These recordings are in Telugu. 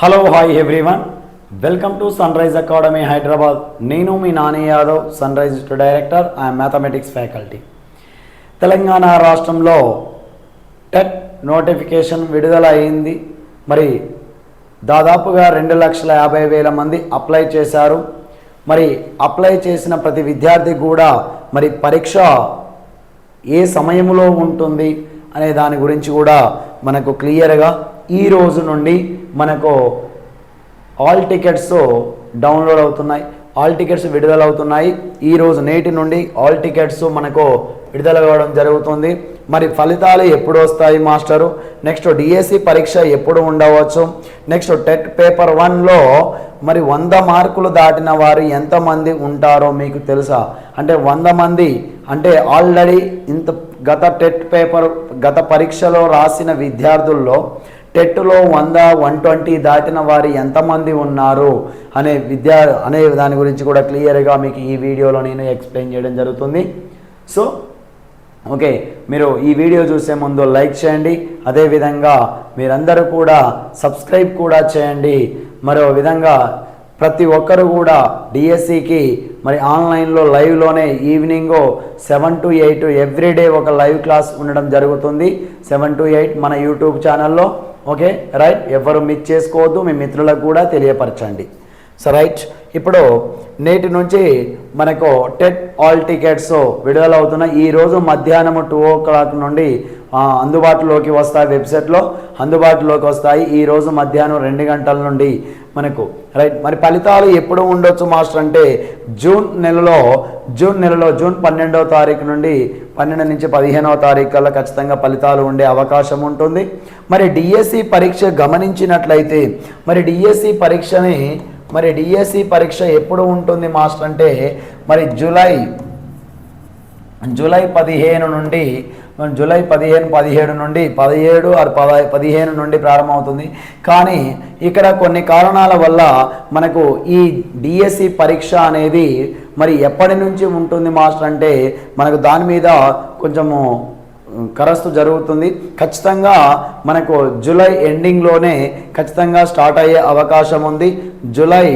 Hello hi everyone welcome to sunrise academy Hyderabad నేను మీ Nani Yadav sunrise director I'm mathematics faculty Telangana రాష్ట్రంలో టెట్ నోటిఫికేషన్ విడుదల అయింది మరి దాదాపుగా రెండు లక్షల యాభై వేల మంది అప్లై చేశారు. మరి అప్లై చేసిన ప్రతి విద్యార్థి కూడా మరి పరీక్ష ఏ సమయంలో ఉంటుంది అనే దాని గురించి కూడా మనకు క్లియర్గా ఈ రోజు నుండి మనకు ఆల్ టికెట్స్ డౌన్లోడ్ అవుతున్నాయి ఆల్ టికెట్స్ విడుదల అవుతున్నాయి ఈరోజు నేటి నుండి ఆల్ టికెట్స్ మనకు విడుదల కావడం జరుగుతుంది. మరి ఫలితాలు ఎప్పుడు వస్తాయి మాస్టరు? నెక్స్ట్ డిఎస్సి పరీక్ష ఎప్పుడు ఉండవచ్చు? నెక్స్ట్ టెట్ పేపర్ వన్లో మరి వంద మార్కులు దాటిన వారు ఎంతమంది ఉంటారో మీకు తెలుసా? అంటే వంద మంది అంటే ఆల్రెడీ ఇంత గత టెట్ పేపర్ గత పరీక్షలో రాసిన విద్యార్థుల్లో టెట్లో వంద వన్ ట్వంటీ దాటిన వారు ఎంతమంది ఉన్నారు? అనే విద్యా అనే దాని గురించి కూడా క్లియర్గా మీకు ఈ వీడియోలో నేను ఎక్స్ప్లెయిన్ చేయడం జరుగుతుంది. సో ఓకే మీరు ఈ వీడియో చూసే ముందు లైక్ చేయండి. అదేవిధంగా మీరందరూ కూడా సబ్స్క్రైబ్ కూడా చేయండి. మరో విధంగా ప్రతి ఒక్కరు కూడా డిఎస్సికి మరి ఆన్లైన్లో లైవ్లోనే evening seven to eight everyday ఒక లైవ్ క్లాస్ ఉండడం జరుగుతుంది. సెవెన్ టు ఎయిట్ మన యూట్యూబ్ ఛానల్లో. ఓకే రైట్ ఎవరు మిస్ చేసుకోవద్దు మీ మిత్రులకు కూడా తెలియపరచండి. So right. ఇప్పుడు నేటి నుంచి మనకు టెట్ ఆల్ టికెట్స్ విడుదల అవుతున్నాయి ఈరోజు మధ్యాహ్నం టూ ఓ క్లాక్ నుండి అందుబాటులోకి వస్తాయి వెబ్సైట్లో అందుబాటులోకి వస్తాయి ఈ రోజు మధ్యాహ్నం రెండు గంటల నుండి మనకు. రైట్. మరి ఫలితాలు ఎప్పుడు ఉండొచ్చు మాస్టర్ అంటే జూన్ నెలలో జూన్ నెలలో జూన్ పన్నెండవ తారీఖు నుండి పన్నెండు నుంచి పదిహేనవ తారీఖు కల్లా ఖచ్చితంగా ఫలితాలు ఉండే అవకాశం ఉంటుంది. మరి డిఎస్సి పరీక్ష గమనించినట్లయితే మరి డిఎస్సి పరీక్షని మరి డిఎస్సి పరీక్ష ఎప్పుడు ఉంటుంది మాస్టర్? అంటే మరి జూలై జూలై పదిహేను నుండి జూలై పదిహేను పదిహేడు నుండి పదిహేడు ఆరు పద పదిహేను నుండి ప్రారంభమవుతుంది. కానీ ఇక్కడ కొన్ని కారణాల వల్ల మనకు ఈ డిఎస్సి పరీక్ష అనేది మరి ఎప్పటి నుంచి ఉంటుంది మాస్టర్? అంటే మనకు దాని మీద కొంచెము కరస్తు జరుగుతుంది. ఖచ్చితంగా మనకు జూలై ఎండింగ్లోనే ఖచ్చితంగా స్టార్ట్ అయ్యే అవకాశం ఉంది. జూలై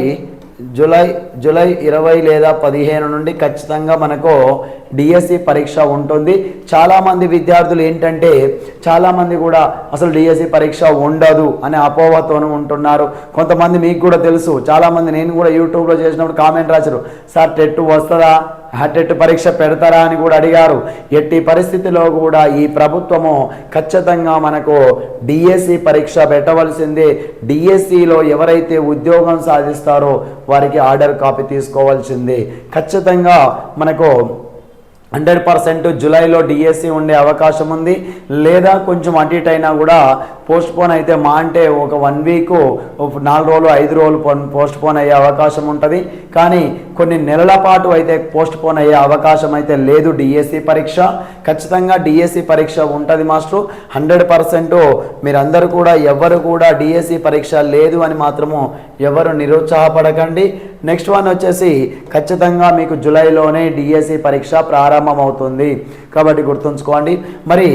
జూలై జూలై ఇరవై లేదా పదిహేను నుండి ఖచ్చితంగా మనకు డిఎస్సి పరీక్ష ఉంటుంది. చాలామంది విద్యార్థులు ఏంటంటే చాలామంది కూడా అసలు డిఎస్సి పరీక్ష ఉండదు అనే అపోహతోనే ఉంటున్నారు. కొంతమంది మీకు కూడా తెలుసు చాలామంది నేను కూడా యూట్యూబ్లో చేసినప్పుడు కామెంట్ రాశారు సార్ టెట్ వస్తుందా? ఆ టెట్ పరీక్ష పెడతారా? అని కూడా అడిగారు. ఎట్టి పరిస్థితిలో కూడా ఈ ప్రభుత్వము ఖచ్చితంగా మనకు డిఎస్సి పరీక్ష పెట్టవలసిందే. డిఎస్సిలో ఎవరైతే ఉద్యోగం సాధిస్తారో వారికి ఆర్డర్ కాపీ తీసుకోవాల్సిందే. ఖచ్చితంగా మనకు హండ్రెడ్ పర్సెంట్ జూలైలో డిఎస్సి ఉండే అవకాశం ఉంది. లేదా కొంచెం అటు ఇటు అయినా కూడా పోస్ట్ పోన్ అయితే మా అంటే ఒక వన్ వీక్ నాలుగు రోజులు ఐదు రోజులు పోస్ట్ పోన్ అయ్యే అవకాశం ఉంటుంది. కానీ కొన్ని నెలల పాటు అయితే పోస్ట్ పోన్ అయ్యే అవకాశం అయితే లేదు డిఎస్సి పరీక్ష. ఖచ్చితంగా డిఎస్సి పరీక్ష ఉంటుంది మాస్టర్. హండ్రెడ్ పర్సెంట్ మీరందరూ కూడా ఎవరు కూడా డిఎస్సి పరీక్ష లేదు అని మాత్రము ఎవరు నిరుత్సాహపడకండి. నెక్స్ట్ వన్ వచ్చేసి ఖచ్చితంగా మీకు జూలైలోనే డిఎస్సి పరీక్ష ప్రారంభమవుతుంది. కాబట్టి గుర్తుంచుకోండి. మరి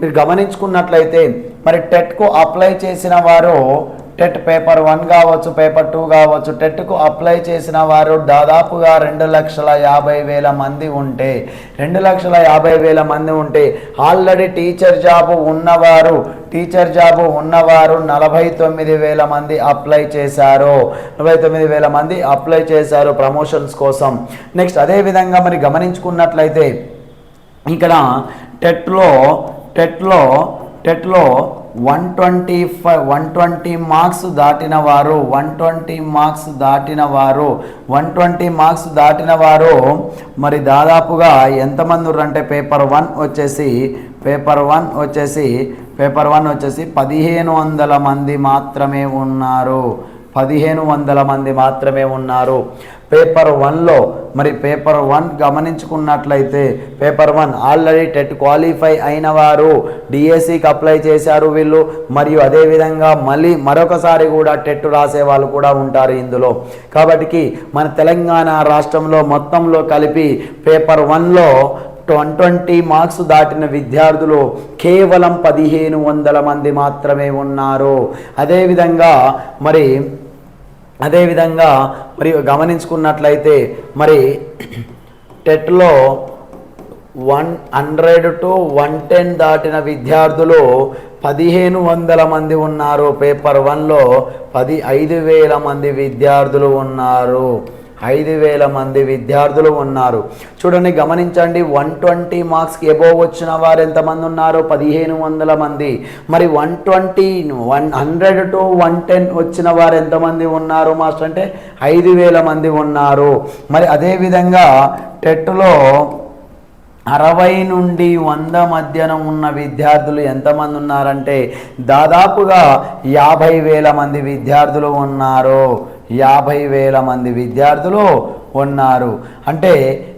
మీరు గమనించుకున్నట్లయితే మరి టెట్కు అప్లై చేసిన వారు టెట్ పేపర్ వన్ కావచ్చు పేపర్ టూ కావచ్చు టెట్కు అప్లై చేసిన వారు దాదాపుగా రెండు లక్షల యాభై వేల మంది ఉంటే రెండు లక్షల యాభై వేల మంది ఉంటే ఆల్రెడీ టీచర్ జాబు ఉన్నవారు టీచర్ జాబు ఉన్నవారు నలభై తొమ్మిది వేల మంది అప్లై చేశారు. నలభై తొమ్మిది వేల మంది అప్లై చేశారు ప్రమోషన్స్ కోసం. నెక్స్ట్ అదేవిధంగా మరి గమనించుకున్నట్లయితే ఇక్కడ టెట్లో టెట్లో టెట్లో one twenty five one twenty marks దాటిన వారు వన్ ట్వంటీ మార్క్స్ దాటిన వారు వన్ ట్వంటీ మార్క్స్ దాటిన వారు మరి దాదాపుగా ఎంతమంది అంటే పేపర్ వన్ వచ్చేసి పేపర్ వన్ వచ్చేసి పేపర్ వన్ వచ్చేసి పదిహేను వందల మంది మాత్రమే ఉన్నారు. పదిహేను వందల మంది మాత్రమే ఉన్నారు. పేపర్ వన్లో మరి paper one గమనించుకున్నట్లయితే paper one already TET qualify అయిన వారు డిఎస్సికి అప్లై చేశారు వీళ్ళు మరియు అదేవిధంగా మళ్ళీ మరొకసారి కూడా టెట్ రాసే వాళ్ళు కూడా ఉంటారు ఇందులో. కాబట్టి మన తెలంగాణ రాష్ట్రంలో మొత్తంలో కలిపి పేపర్ వన్లో వన్ ట్వంటీ మార్క్స్ దాటిన విద్యార్థులు కేవలం పదిహేను వందల మంది మాత్రమే ఉన్నారు. అదేవిధంగా మరి అదేవిధంగా మరి గమనించుకున్నట్లయితే మరి టెట్లో one hundred to one ten దాటిన విద్యార్థులు పదిహేను వందల మంది ఉన్నారు. పేపర్ వన్లో పది ఐదు వేల మంది విద్యార్థులు ఉన్నారు. ఐదు వేల మంది విద్యార్థులు ఉన్నారు. చూడండి గమనించండి వన్ ట్వంటీ మార్క్స్కి ఎబోవ్ వచ్చిన వారు ఎంతమంది ఉన్నారు? పదిహేను వందల మంది. మరి one twenty one hundred to one ten వచ్చిన వారు ఎంతమంది ఉన్నారు మాస్టర్? అంటే ఐదు వేల మంది ఉన్నారు. మరి అదేవిధంగా టెట్లో అరవై నుండి వంద మధ్యన ఉన్న విద్యార్థులు ఎంతమంది ఉన్నారంటే దాదాపుగా యాభై వేల మంది విద్యార్థులు ఉన్నారు. యాభై వేల మంది విద్యార్థులు ఉన్నారు. అంటే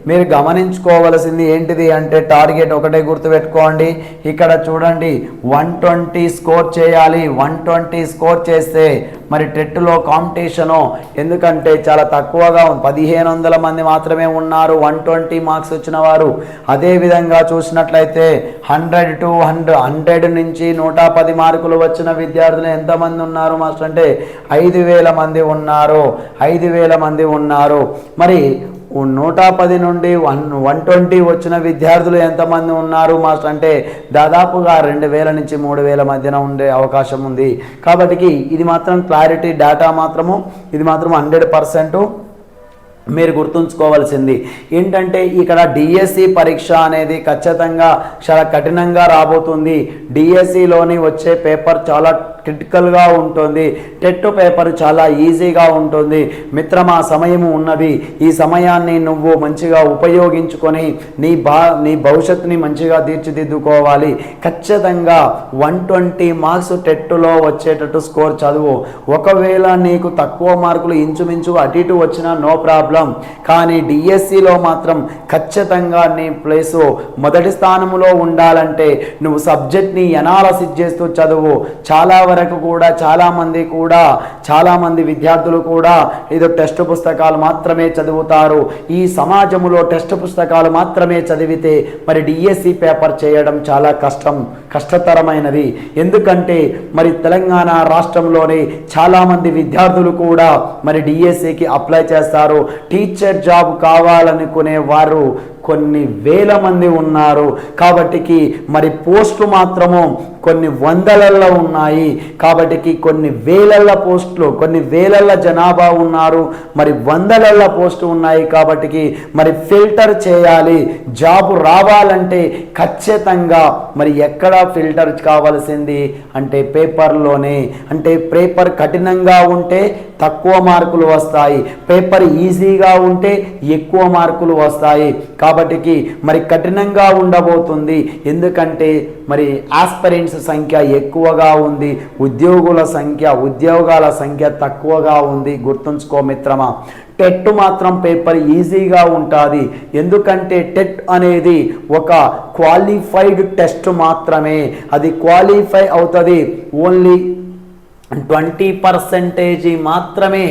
మీరు గమనించుకోవలసింది ఏంటిది అంటే టార్గెట్ ఒకటే గుర్తుపెట్టుకోండి. ఇక్కడ చూడండి వన్ ట్వంటీ స్కోర్ చేయాలి. వన్ ట్వంటీ స్కోర్ చేస్తే మరి టెట్లో కాంపిటీషను. ఎందుకంటే చాలా తక్కువగా ఉంది. పదిహేను వందల మంది మాత్రమే ఉన్నారు. వన్ ట్వంటీ మార్క్స్ వచ్చిన వారు. అదేవిధంగా చూసినట్లయితే హండ్రెడ్ టు హండ్రెడ్ హండ్రెడ్ నుంచి నూట పది మార్కులు వచ్చిన విద్యార్థులు ఎంతమంది ఉన్నారు మాస్టర్? అంటే ఐదు వేల మంది ఉన్నారు. ఐదు వేల మంది ఉన్నారు. మరి నూట పది నుండి వన్ వన్ ట్వంటీ వచ్చిన విద్యార్థులు ఎంతమంది ఉన్నారు మాస్టర్? అంటే దాదాపుగా రెండు వేల నుంచి మూడు వేల మధ్యన ఉండే అవకాశం ఉంది. కాబట్టి ఇది మాత్రం క్లారిటీ డేటా మాత్రము. ఇది మాత్రం హండ్రెడ్ పర్సెంట్ మీరు గుర్తుంచుకోవాల్సింది. ఏంటంటే ఇక్కడ డిఎస్సి పరీక్ష అనేది ఖచ్చితంగా చాలా కఠినంగా రాబోతుంది. డిఎస్సిలోని వచ్చే పేపర్ చాలా క్రిటికల్గా ఉంటుంది. టెట్ పేపర్ చాలా ఈజీగా ఉంటుంది. మిత్రమా సమయము ఉన్నది. ఈ సమయాన్ని నువ్వు మంచిగా ఉపయోగించుకొని నీ బా నీ భవిష్యత్తుని మంచిగా తీర్చిదిద్దుకోవాలి. ఖచ్చితంగా వన్ ట్వంటీ మార్క్స్ టెట్లో వచ్చేటట్టు స్కోర్ చదువు. ఒకవేళ నీకు తక్కువ మార్కులు ఇంచుమించు అటు ఇటు వచ్చినా నో ప్రాబ్లం కానీ డిఎస్సిలో మాత్రం ఖచ్చితంగా నీ ప్లేసు మొదటి స్థానంలో ఉండాలంటే నువ్వు సబ్జెక్ట్ని ఎనాలసిస్ చేస్తూ చదువు. చాలా వరకు కూడా చాలామంది కూడా చాలామంది విద్యార్థులు కూడా ఏదో టెస్ట్ పుస్తకాలు మాత్రమే చదువుతారు. ఈ సమాజంలో టెస్ట్ పుస్తకాలు మాత్రమే చదివితే మరి డిఎస్సి పేపర్ చేయడం చాలా కష్టం కష్టతరమైనది. ఎందుకంటే మరి తెలంగాణ రాష్ట్రంలోని చాలామంది విద్యార్థులు కూడా మరి డిఎస్సికి అప్లై చేస్తారు. టీచర్ జాబ్ కావాలనుకునే వారు కొన్ని వేల మంది ఉన్నారు. కాబట్టికి మరి పోస్టు మాత్రము కొన్ని వందలల్లో ఉన్నాయి. కాబట్టి కొన్ని వేలల్ల పోస్టులు కొన్ని వేలల్ల జనాభా ఉన్నారు. మరి వందలల్ల పోస్టు ఉన్నాయి కాబట్టి మరి ఫిల్టర్ చేయాలి. జాబ్ రావాలంటే ఖచ్చితంగా మరి ఎక్కడ ఫిల్టర్ కావాల్సింది? అంటే పేపర్లోనే. అంటే పేపర్ కఠినంగా ఉంటే తక్కువ మార్కులు వస్తాయి. పేపర్ ఈజీగా ఉంటే ఎక్కువ మార్కులు వస్తాయి. కాబట్టికి మరి కఠినంగా ఉండబోతుంది. ఎందుకంటే మరి ఆస్పరెంట్స్ సంఖ్య ఎక్కువగా ఉంది. ఉద్యోగుల సంఖ్య ఉద్యోగాల సంఖ్య తక్కువగా ఉంది. గుర్తుంచుకో మిత్రమా టెట్ మాత్రం పేపర్ ఈజీగా ఉంటుంది. ఎందుకంటే టెట్ అనేది ఒక క్వాలిఫైడ్ టెస్ట్ మాత్రమే. అది క్వాలిఫై అవుతుంది. ఓన్లీ ట్వంటీ పర్సెంటేజీ మాత్రమే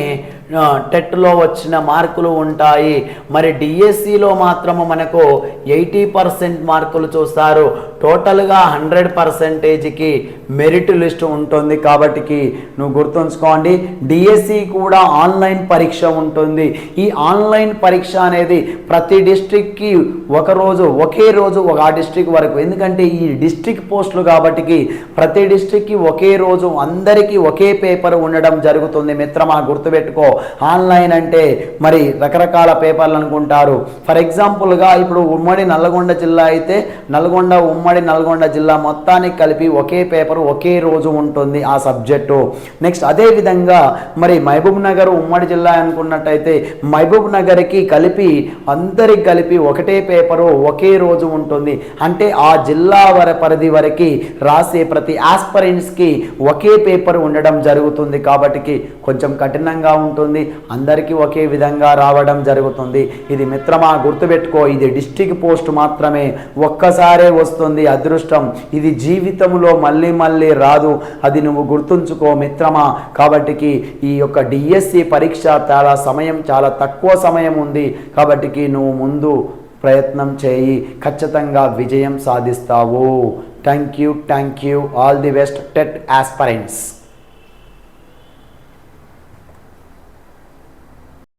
టెట్లో వచ్చిన మార్కులు ఉంటాయి. మరి డిఎస్సిలో మాత్రము మనకు ఎయిటీ పర్సెంట్ మార్కులు చూస్తారు. టోటల్గా హండ్రెడ్ పర్సెంటేజ్కి మెరిట్ లిస్ట్ ఉంటుంది కాబట్టికి నువ్వు గుర్తుంచుకోండి. డిఎస్సి కూడా ఆన్లైన్ పరీక్ష ఉంటుంది. ఈ ఆన్లైన్ పరీక్ష అనేది ప్రతి డిస్ట్రిక్ట్కి ఒక రోజు ఒకే రోజు ఒక ఆ డిస్ట్రిక్ట్ వరకు. ఎందుకంటే ఈ డిస్ట్రిక్ట్ పోస్టులు కాబట్టికి ప్రతి డిస్ట్రిక్ట్కి ఒకే రోజు అందరికీ ఒకే పేపర్ ఉండడం జరుగుతుంది. మిత్రమా గుర్తుపెట్టుకో. ఆన్లైన్ అంటే మరి రకరకాల పేపర్లు అనుకుంటారు. ఫర్ ఎగ్జాంపుల్గా ఇప్పుడు ఉమ్మడి నల్గొండ జిల్లా అయితే నల్గొండ ఉమ్మడి నల్గొండ జిల్లా మొత్తానికి కలిపి ఒకే పేపర్ ఒకే రోజు ఉంటుంది ఆ సబ్జెక్టు. నెక్స్ట్ అదేవిధంగా మరి మహబూబ్ నగర్ ఉమ్మడి జిల్లా అనుకున్నట్టయితే మహబూబ్ నగర్కి కలిపి అందరికి కలిపి ఒకటే పేపరు ఒకే రోజు ఉంటుంది. అంటే ఆ జిల్లా వర పరిధి వరకు రాసే ప్రతి ఆస్పరెంట్స్కి ఒకే పేపర్ ఉండడం జరుగుతుంది. కాబట్టి కొంచెం కఠినంగా ఉంటుంది. అందరికీ ఒకే విధంగా రావడం జరుగుతుంది. ఇది మిత్రమా గుర్తుపెట్టుకో ఇది డిస్టిక్ పోస్ట్ మాత్రమే. ఒక్కసారే వస్తుంది అదృష్టం. ఇది జీవితంలో మళ్ళీ మళ్ళీ రాదు. అది నువ్వు గుర్తుంచుకో మిత్రమా. కాబట్టికి ఈ యొక్క డిఎస్సి పరీక్ష చాలా సమయం చాలా తక్కువ సమయం ఉంది. కాబట్టికి నువ్వు ముందు ప్రయత్నం చేయి. ఖచ్చితంగా విజయం సాధిస్తావు. Thank you thank you all the best TET aspirants